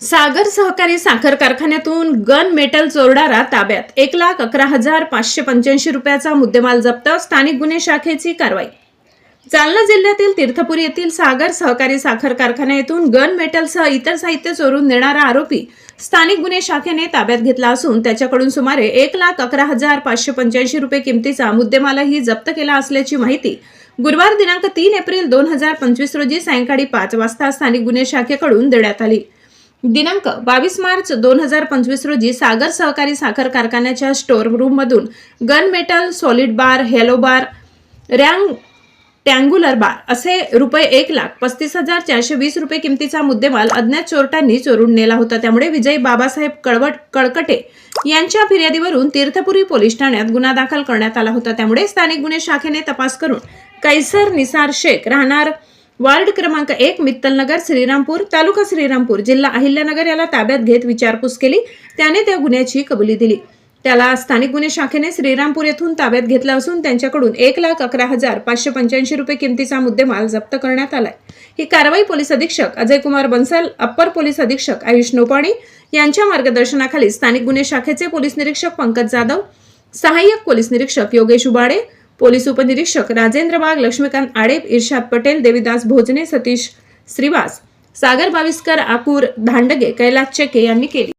सागर सहकारी साखर कारखान्यातून गन मेटल चोरडारा ताब्यात. एक लाख अकरा हजार पाचशे पंच्याऐंशी रुपयाचा मुद्देमाल जप्त स्थानिक गुन्हे शाखेची कारवाई. जालना जिल्ह्यातील तीर्थपुरी येथील सागर सहकारी साखर कारखान्यातून गन मेटलसह इतर साहित्य चोरून नेणारा आरोपी स्थानिक गुन्हे शाखेने ताब्यात घेतला असून त्याच्याकडून सुमारे एक लाख अकरा हजार पाचशे पंच्याऐंशी रुपये किमतीचा मुद्देमालही जप्त केला असल्याची माहिती गुरुवार दिनांक तीन एप्रिल दोन हजार पंचवीस रोजी सायंकाळी पाच वाजता स्थानिक गुन्हे शाखेकडून देण्यात आली. दिनांक बावीस मार्च दोन हजार पंचवीस रोजी सागर सहकारी साखर कारखान्याच्या store रूममधून gun metal solid bar hollow bar rectangular bar असे रुपये एक लाख पस्तीस हजार चारशे वीस रुपये किमतीचा मुद्देमाल अज्ञात चोरट्यांनी चोरून नेला होता. त्यामुळे विजय बाबासाहेब कळवट कळकटे यांच्या फिर्यादीवरून तीर्थपुरी पोलीस ठाण्यात गुन्हा दाखल करण्यात आला होता. त्यामुळे स्थानिक गुन्हे शाखेने तपास करून कैसर निसार शेख राहणार वार्ड क्रमांक एक मित्तलनगर श्रीरामपूर तालुका श्रीरामपूर जिल्हा अहिल्यानगर याला ताब्यात घेत विचारपूस केली. त्याने त्या गुन्ह्याची कबुली दिली. त्याला स्थानिक गुन्हे शाखेने श्रीरामपूर येथून ताब्यात घेतला असून त्यांच्याकडून एक लाख अकरा हजार पाचशे पंच्याऐंशी रुपये किमतीचा मुद्देमाल जप्त करण्यात आलाय. ही कारवाई पोलीस अधीक्षक अजय कुमार बन्सल अप्पर पोलीस अधीक्षक आयुष नोपाणी यांच्या मार्गदर्शनाखाली स्थानिक गुन्हे शाखेचे पोलीस निरीक्षक पंकज जाधव सहाय्यक पोलीस निरीक्षक योगेश उबाडे पोलीस उपनिरीक्षक राजेंद्र बाग लक्ष्मीकांत आडेप इर्शाद पटेल देविदास भोजने सतीश श्रीवास सागर बाविस्कर आकूर धांडगे कैलास चेके यांनी केली.